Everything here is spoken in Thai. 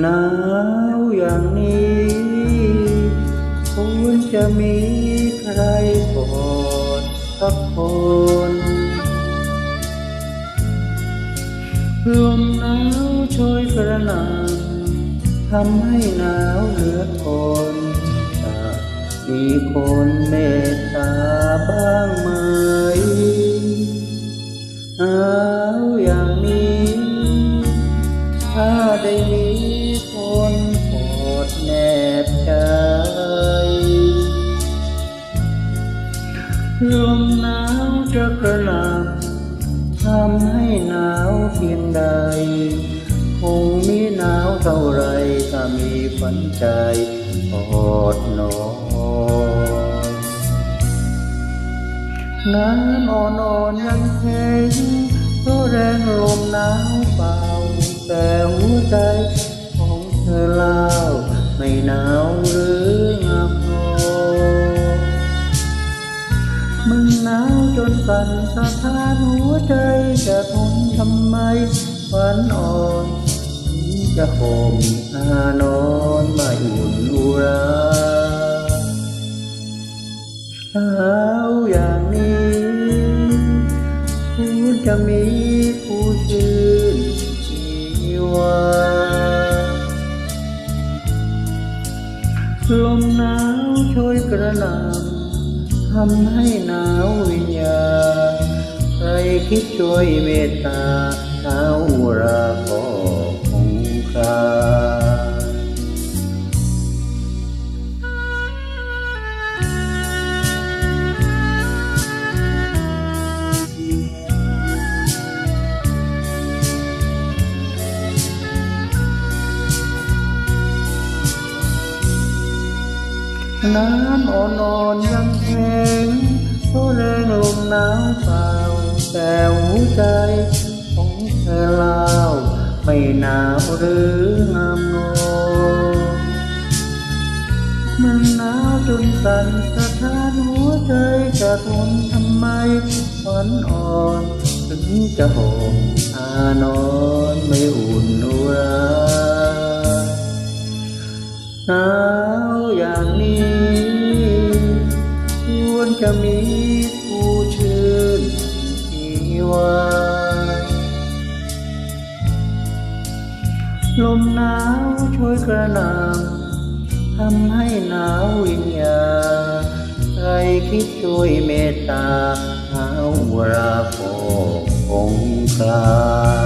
หนาวอย่างนี้ควรจะมีใครกอดสักคนลมหนาวช่วยกระหน่ำทำให้หนาวเหลือทนจะมีคนเมตตาบ้างไหม ถ้าได้มีคนกอดแนบใจลมหนาวจะกระหน่ำทำให้หนาวเพียงใด คงมีหนาวเท่าไรถ้ามีฝันใจอดนอนน้ำอ่อนๆยังแข็งเพราะแรงลมหนาวเบา แต่หัวใจของเธอเล่าไม่หนาวหรืองามงอมันหนาวจนสั่นสะท้านหัวใจจะทนทำไมฝันอ่อนจะห่มผ้านอนไม่อุ่นอุราหนาวอย่างนี้คุณจะมี ช่วยกระหน่ำทำให้หนาววิญญาณใครคิดช่วยเมตตาหนาวอุราพอ น้ำอ่อนๆยังแข็งเพราะแรงลมหนาวเปล่า แต่หัวใจของเธอเล่าไม่หนาวหรืองามงอมันหนาวจนสั่นสะท้านหัวใจจะทนทำไมฝันอ่อนถึงจะห่มผ้านอนไม่อุ่นราหนา จะมีผู้ชื่นชีวาลมหนาวช่วยกระนำทำให้หนาววิญญาใครคิดช่วยเมตตาหาวราโกคงคลา